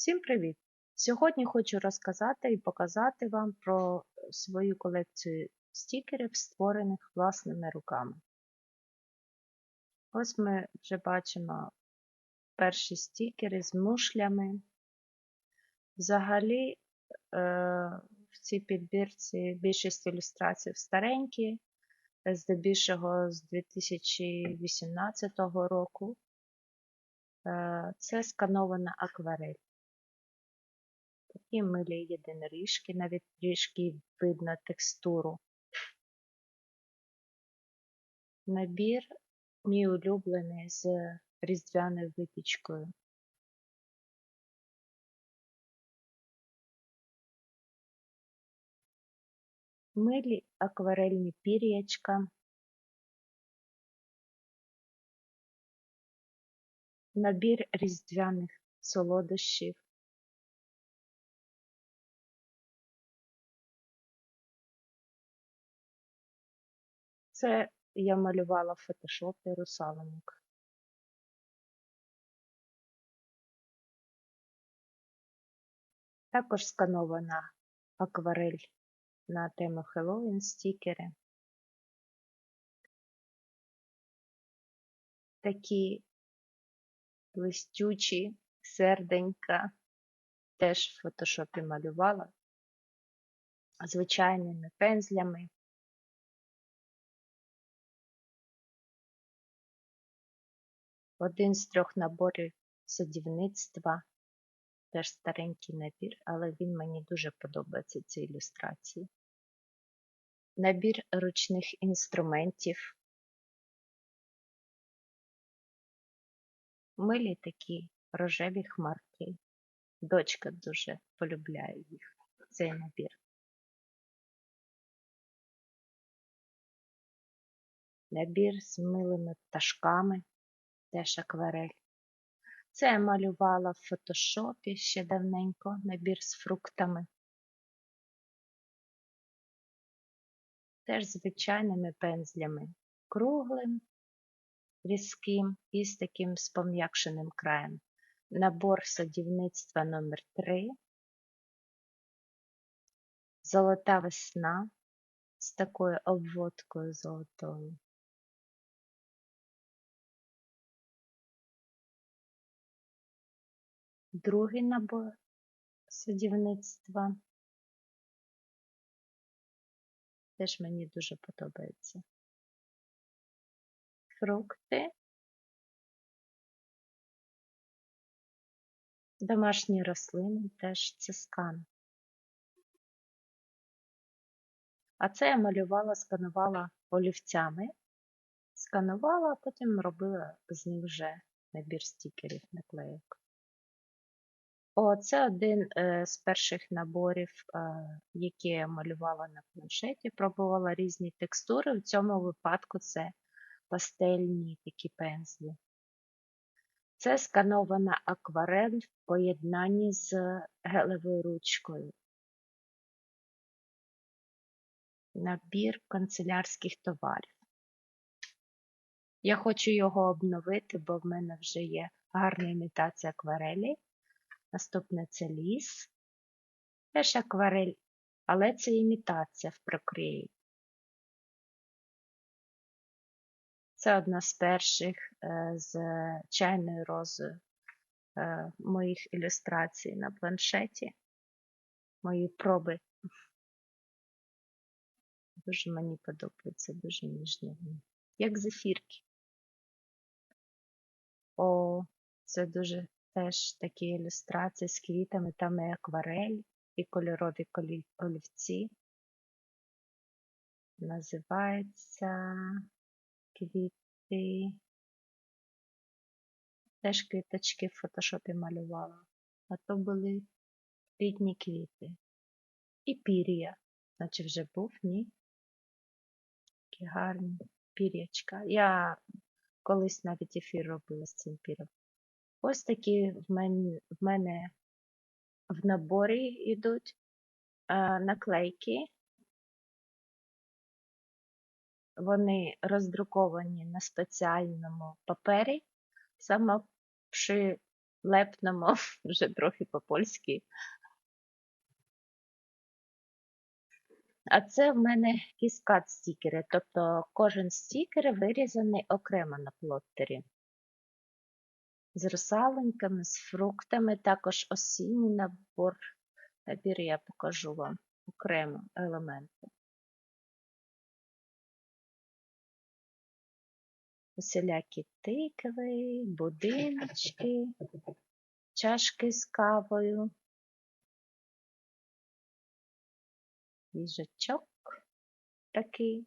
Всім привіт! Сьогодні хочу розказати і показати вам про свою колекцію стікерів, створених власними руками. Ось ми вже бачимо перші стікери з мушлями. Взагалі, е, в цій підбірці більшість ілюстрацій старенькі, здебільшого з 2018 року. Е, Це сканована акварель. Такі милі єдиноріжки, навіть трішки видно текстуру. Набір мій улюблений з різдвяною випічкою. Милі акварельні пір'ячка. Набір різдвяних солодощів. Це я малювала в фотошопі русалоньок. Також сканована акварель на тему Хеллоуін стікери. Такі листючі серденька теж в фотошопі малювала звичайними пензлями. Один з трьох наборів садівництва, теж старенький набір, але він мені дуже подобається ці ілюстрації. Набір ручних інструментів. Милі такі рожеві хмарки. Дочка дуже полюбляє їх, цей набір. Набір з милими пташками теж акварель. Це я малювала в фотошопі ще давненько, набір з фруктами. Теж звичайними пензлями, круглим, різким і з таким спом'якшеним краєм. Набор садівництва номер 3 Золота весна з такою обводкою золотою. Другий набор садівництва. Теж мені дуже подобається. Фрукти. Домашні рослини теж це скан. А це я малювала, сканувала олівцями. Сканувала, а потім робила з них вже набір стікерів наклеїк. О, це один е, з перших наборів, е, які я малювала на планшеті, пробувала різні текстури. В цьому випадку це пастельні такі пензлі. Це сканована акварель в поєднанні з гелевою ручкою. Набір канцелярських товарів. Я хочу його обновити, бо в мене вже є гарна імітація акварелі. Наступне це ліс. Теж акварель, але це імітація в Procreate. Це одна з перших е, з чайною розою е, моїх ілюстрацій на планшеті. Мої проби. Дуже мені подобається, дуже ніжні вони. Як зефірки. О, це дуже теж такі ілюстрації з квітами, там і акварель, і кольорові олівці. Називається квіти. Теж квіточки в фотошопі малювала. А то були літні квіти. І пір'я. Наче вже був, ні? Такі гарні пір'ячка. Я колись навіть ефір робила з цим пір'ям. Ось такі в мене в, мене в наборі йдуть наклейки. Вони роздруковані на спеціальному папері, самопши, лепнемо вже трохи по-польськи. А це в мене кіскад стікери, тобто кожен стікер вирізаний окремо на плоттері. З русаленьками, з фруктами, також осінній набор. Набір я покажу вам окремо елементи. Усілякі тикви, будиночки, чашки з кавою, їжачок такий.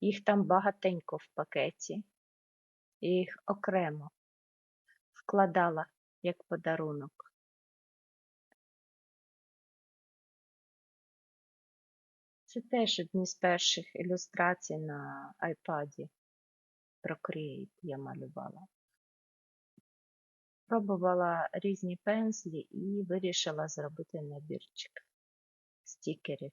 Їх там багатенько в пакеті. Їх окремо вкладала як подарунок. Це теж одні з перших ілюстрацій на iPad. Procreate я малювала. Пробувала різні пензлі і вирішила зробити набірчик стікерів.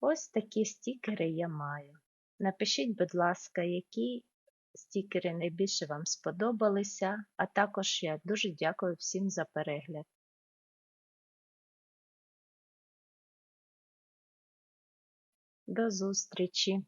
Ось такі стікери я маю. Напишіть, будь ласка, які стікери найбільше вам сподобалися, а також я дуже дякую всім за перегляд. До зустрічі!